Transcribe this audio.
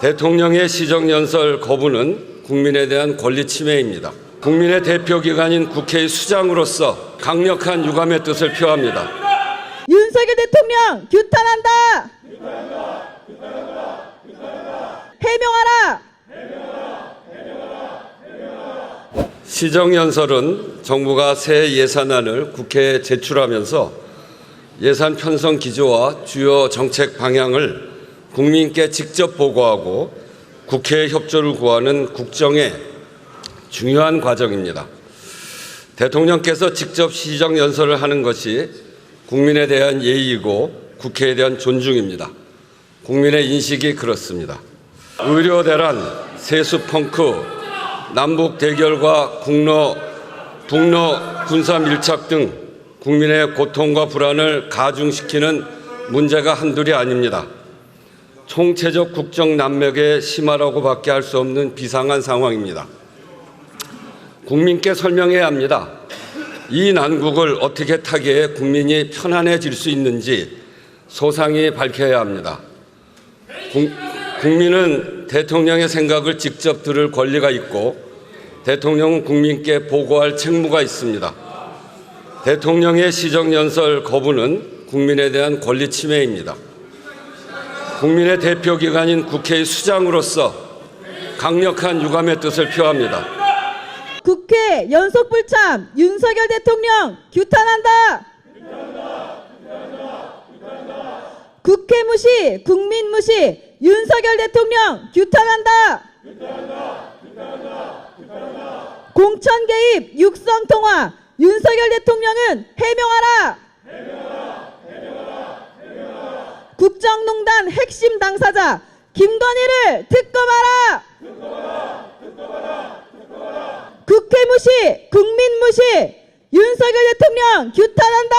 대통령의 시정연설 거부는 국민에 대한 권리 침해입니다. 국민의 대표 기관인 국회의 수장으로서 강력한 유감의 뜻을 표합니다. 윤석열 대통령 규탄한다. 해명하라. 시정연설은 정부가 새 예산안을 국회에 제출하면서 예산 편성 기조와 주요 정책 방향을 국민께 직접 보고하고 국회의 협조를 구하는 국정의 중요한 과정입니다. 대통령께서 직접 시정 연설을 하는 것이 국민에 대한 예의이고 국회에 대한 존중입니다. 국민의 인식이 그렇습니다. 의료 대란, 세수 펑크, 남북 대결과 국로, 북로 군사 밀착 등 국민의 고통과 불안을 가중시키는 문제가 한둘이 아닙니다. 총체적 국정 난맥의 심화라고밖에 할 수 없는 비상한 상황입니다. 국민께 설명해야 합니다. 이 난국을 어떻게 타기에 국민이 편안해질 수 있는지 소상히 밝혀야 합니다. 국- 국민은 대통령의 생각을 직접 들을 권리가 있고 대통령은 국민께 보고할 책무가 있습니다. 대통령의 시정연설 거부는 국민에 대한 권리 침해입니다. 국민의 대표 기관인 국회의 수장으로서 강력한 유감의 뜻을 표합니다. 국회 연속 불참 윤석열 대통령 규탄한다. 국회 무시, 국민 무시, 윤석열 대통령 규탄한다. 공천 개입, 육성 통화, 윤석열 대통령은 해명하라. 국정농단 핵심 당사자 김건희를 특검하라. 국회 무시, 국민 무시, 윤석열 대통령 규탄한다.